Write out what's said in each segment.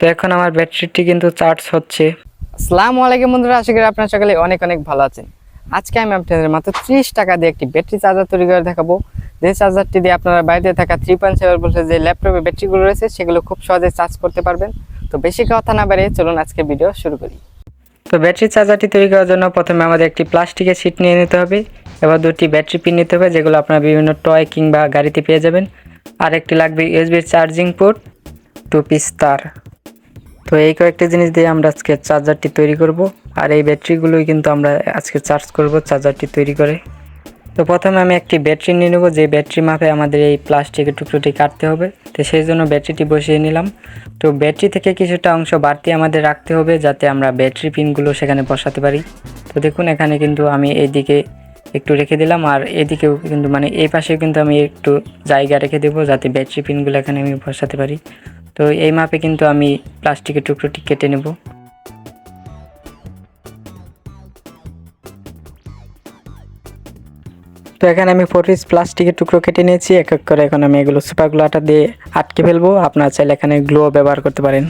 তো এখন আমার ব্যাটারিটি কিন্তু চার্জ হচ্ছে। আসসালামু আলাইকুম বন্ধুরা আশা করি আপনারা সকলে অনেক অনেক ভালো আছেন। আজকে আমি আপনাদের মাত্র ত্রিশ টাকা দিয়ে একটি ব্যাটারি চার্জার তৈরি করে দেখাবো। যে চার্জারটি দিয়ে আপনারা বাড়িতে থাকা থ্রি পয়েন্ট সেভেন ভোল্টের যে ল্যাপটপে ব্যাটারিগুলো রয়েছে সেগুলো খুব সহজে চার্জ করতে পারবেন। তো বেশি কথা না বাড়িয়ে চলুন আজকে ভিডিও শুরু করি। তো ব্যাটারি চার্জারটি তৈরি করার জন্য প্রথমে আমাদের একটি প্লাস্টিকের সিট নিয়ে নিতে হবে। এবার দুটি ব্যাটারি পিন নিতে হবে যেগুলো আপনারা বিভিন্ন টয় কিংবা গাড়িতে পেয়ে যাবেন। আর একটি লাগবে USB charging port two piece তার। তো এই কয়েকটি জিনিস দিয়ে আমরা আজকে চার্জারটি তৈরি করব। আর এই ব্যাটারিগুলোই কিন্তু আমরা আজকে চার্জ করব চার্জারটি তৈরি করে। তো প্রথমে আমি একটি ব্যাটারি নিয়ে নেব, যে ব্যাটারি মাপে আমাদের এই প্লাস্টিকের টুকরোটি কাটতে হবে। তো সেই জন্য ব্যাটারিটি বসিয়ে নিলাম। তো ব্যাটারি থেকে কিছুটা অংশ বাড়তি আমাদের রাখতে হবে, যাতে আমরা ব্যাটারি পিনগুলো সেখানে বসাতে পারি। তো দেখুন, এখানে কিন্তু আমি এইদিকে একটু রেখে দিলাম, আর এদিকেও কিন্তু মানে এই পাশে কিন্তু আমি একটু জায়গা রেখে দেবো, যাতে ব্যাটারি পিনগুলো এখানে আমি বসাতে পারি। তো এই মাপে কিন্তু আমি প্লাস্টিকের টুকরোটি কেটে নেব। তো এখানে আমি ফোর পিস প্লাস্টিকের টুকরো কেটে নিয়েছি, এক এক করে এখন আমি এগুলো সুপারগুলো আটা দিয়ে আটকে ফেলব। আপনারা চাইলে এখানে গ্লো ব্যবহার করতে পারেন।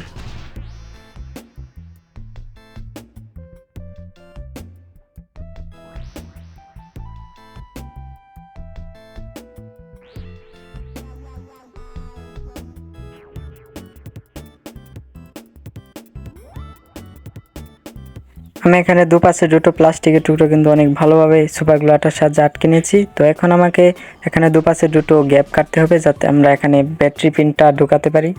আমি এখানে দুপাশে দুটো প্লাস্টিকের টুকরো কিন্তু অনেক ভালোভাবে সুপার গ্লুটার সাহায্যে আটকে নিয়েছি। তো এখন আমাকে এখানে দুপাশে দুটো গ্যাপ কাটতে হবে যাতে আমরা এখানে ব্যাটারি পিনটা ঢোকাতে পারি।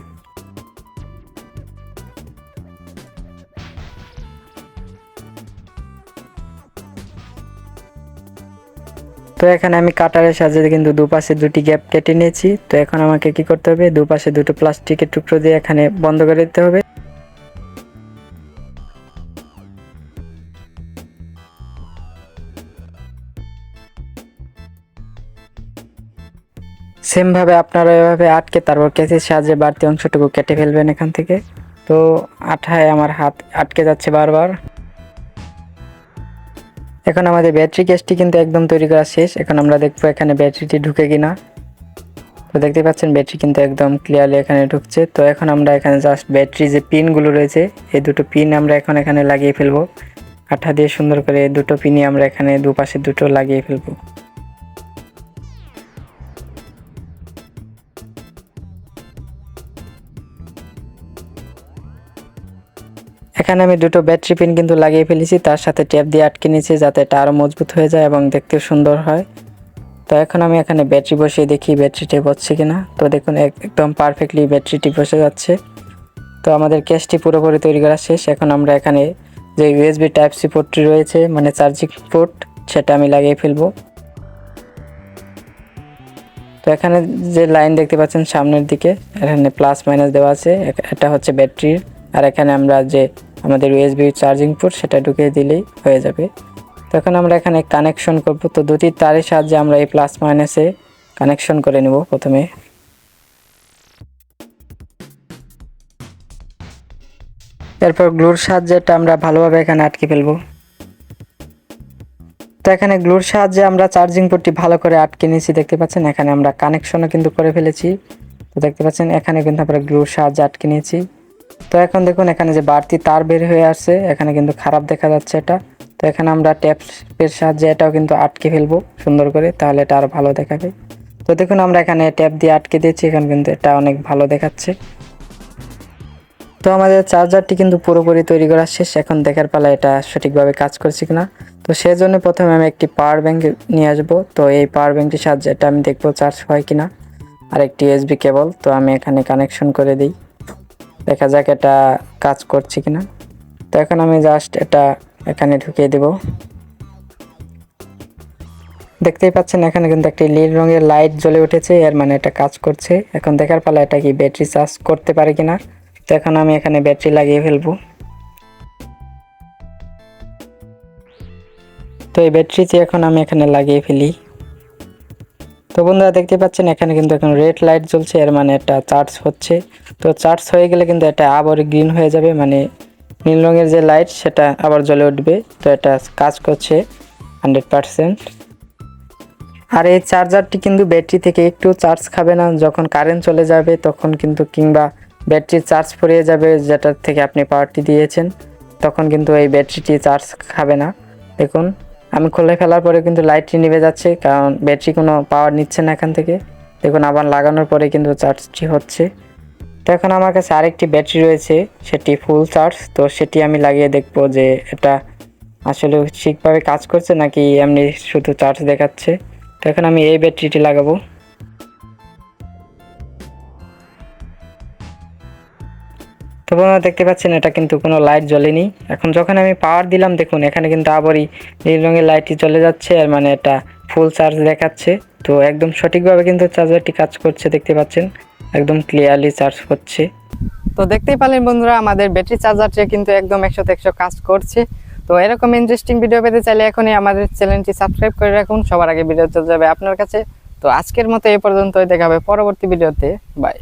তো এখানে আমি কাটারের সাহায্যে কিন্তু দুপাশে দুটি গ্যাপ কেটে নিয়েছি। তো এখন আমাকে কি করতে হবে? দুপাশে দুটো প্লাস্টিকের টুকরো দিয়ে এখানে বন্ধ করে দিতে হবে। সেমভাবে আপনারা এভাবে আটকে তারপর কেসের সাহায্যে বাড়তি অংশটুকু কেটে ফেলবেন এখান থেকে। তো আঠায় আমার হাত আটকে যাচ্ছে বারবার। এখন আমাদের ব্যাটারি কেসটি কিন্তু একদম তৈরি করা শেষ। এখন আমরা দেখব এখানে ব্যাটারিটি ঢুকে কিনা। তো দেখতে পাচ্ছেন ব্যাটারি কিন্তু একদম ক্লিয়ারলি এখানে ঢুকছে। তো এখন আমরা এখানে জাস্ট ব্যাটারি যে পিনগুলো রয়েছে, এই দুটো পিন আমরা এখন এখানে লাগিয়ে ফেলব। আঠা দিয়ে সুন্দর করে দুটো পিনই আমরা এখানে দুপাশে দুটো লাগিয়ে ফেলব। এখানে আমি দুটো ব্যাটারি পিন কিন্তু লাগিয়ে ফেলেছি, তার সাথে ট্যাপ দিয়ে আটকে নিয়েছি যাতে এটা আরও মজবুত হয়ে যায় এবং দেখতে সুন্দর হয়। তো এখন আমি এখানে ব্যাটারি বসিয়ে দেখি ব্যাটারিটি বসছে কিনা। তো দেখুন একদম পারফেক্টলি ব্যাটারিটি বসে যাচ্ছে। তো আমাদের ক্যাশটি পুরোপুরি তৈরি করা শেষ। এখন আমরা এখানে যে ইউএসবি টাইপ সি পোর্টটি রয়েছে মানে চার্জিং পোর্ট সেটা আমি লাগিয়ে ফেলব। তো এখানে যে লাইন দেখতে পাচ্ছেন সামনের দিকে, এখানে প্লাস মাইনাস দেওয়া আছে। এটা হচ্ছে ব্যাটারির আর এখানে আমরা যে আমাদের ইউএসবি চার্জিং পোর্ট সেটা ঢুকিয়ে দিলেই হয়ে যাবে। তখন আমরা এখানে কানেকশন করব। তো দুটি তারের সাহায্যে আমরা এই প্লাস মাইনাসে কানেকশন করে নেব প্রথমে। এরপর গ্লুর সাহায্যে এটা আমরা ভালোভাবে এখানে আটকে ফেলব। তো এখানে গ্লুর সাহায্যে আমরা চার্জিং পোর্টটি ভালো করে আটকে নিয়েছি, দেখতে পাচ্ছেন? এখানে আমরা কানেকশনও কিন্তু করে ফেলেছি। তো দেখতে পাচ্ছেন, এখানে কিন্তু আমরা গ্লুর সাহায্যে আটকে নিয়েছি। তো এখন দেখুন, এখানে যে বাড়তি তার বের হয়ে আসছে, এখানে কিন্তু খারাপ দেখা যাচ্ছে এটা। তো এখানে আমরা ট্যাপের সাহায্যে এটাও কিন্তু আটকে ফেলব সুন্দর করে, তাহলে এটা আরও ভালো দেখাবে। তো দেখুন, আমরা এখানে ট্যাপ দিয়ে আটকে দিয়েছি, এখানে কিন্তু এটা অনেক ভালো দেখাচ্ছে। তো আমাদের চার্জারটি কিন্তু পুরোপুরি তৈরি করা শেষ, এখন দেখার পালা এটা সঠিকভাবে কাজ করছে কিনা। তো সেজন্য প্রথমে আমি একটি পাওয়ার ব্যাঙ্ক নিয়ে আসব, তো এই পাওয়ার ব্যাংকটির সাহায্যে এটা আমি দেখব চার্জ হয় কিনা। আর একটি এসবি কেবল, তো আমি এখানে কানেকশন করে দিই। দেখা যাক এটা কাজ করছে কিনা। তো এখন আমি জাস্ট এটা এখানে ঢুকিয়ে দেব। দেখতেই পাচ্ছেন, এখানে কিন্তু একটি নীল রঙের লাইট জ্বলে উঠেছে, এর মানে এটা কাজ করছে। এখন দেখার পালা এটা কি ব্যাটারি চার্জ করতে পারে কিনা। তো এখন আমি এখানে ব্যাটারি লাগিয়ে ফেলব। তো এই ব্যাটারিটি এখন আমি এখানে লাগিয়ে ফেলি। তো বন্ধুরা দেখতে পাচ্ছেন, এখানে কিন্তু এখন রেড লাইট জ্বলছে, এর মানে এটা চার্জ হচ্ছে। তো চার্জ হয়ে গেলে কিন্তু এটা আবার গ্রিন হয়ে যাবে মানে নীল রঙের যে লাইট সেটা আবার জ্বলে উঠবে। তো এটা কাজ করছে হান্ড্রেড পারসেন্ট আর এই চার্জারটি কিন্তু ব্যাটারি থেকে একটু চার্জ খাবে না, যখন কারেন্ট চলে যাবে তখন কিন্তু কিংবা ব্যাটারি চার্জ ফুরিয়ে যাবে, যেটার থেকে আপনি পাওয়ারটি দিয়েছেন, তখন কিন্তু এই ব্যাটারিটি চার্জ খাবে না। দেখুন আমি খুলে ফেলার পরে কিন্তু লাইটটি নিভে যাচ্ছে, কারণ ব্যাটারি কোনো পাওয়ার নিচ্ছে না এখান থেকে। দেখুন, আবার লাগানোর পরে কিন্তু চার্জটি হচ্ছে। তো এখন আমার কাছে আরেকটি ব্যাটারি রয়েছে, সেটি ফুল চার্জ তো সেটি আমি লাগিয়ে দেখব যে এটা আসলে ঠিকভাবে কাজ করছে নাকি এমনি শুধু চার্জ দেখাচ্ছে। তো এখন আমি এই ব্যাটারিটি লাগাবো। তো বন্ধুরা দেখতে পাচ্ছেন, এটা কিন্তু কোনো লাইট জ্বলেনি। এখন যখন আমি পাওয়ার দিলাম, দেখুন, এখানে কিন্তু আবারই নীল রঙের লাইটটি চলে যাচ্ছে আর মানে এটা ফুল চার্জ দেখাচ্ছে। তো একদম সঠিকভাবে কিন্তু চার্জারটি কাজ করছে, দেখতে পাচ্ছেন, একদম ক্লিয়ারলি চার্জ হচ্ছে। তো দেখতেই পারলেন বন্ধুরা, আমাদের ব্যাটারি চার্জারটি কিন্তু একদম একশো একশো কাজ করছে। তো এরকম ইন্টারেস্টিং ভিডিও পেতে চাইলে এখনই আমাদের চ্যানেলটি সাবস্ক্রাইব করে রাখুন, সবার আগে ভিডিও চলে যাবে আপনার কাছে। তো আজকের মতো এই পর্যন্তই, দেখা হবে পরবর্তী ভিডিওতে বাই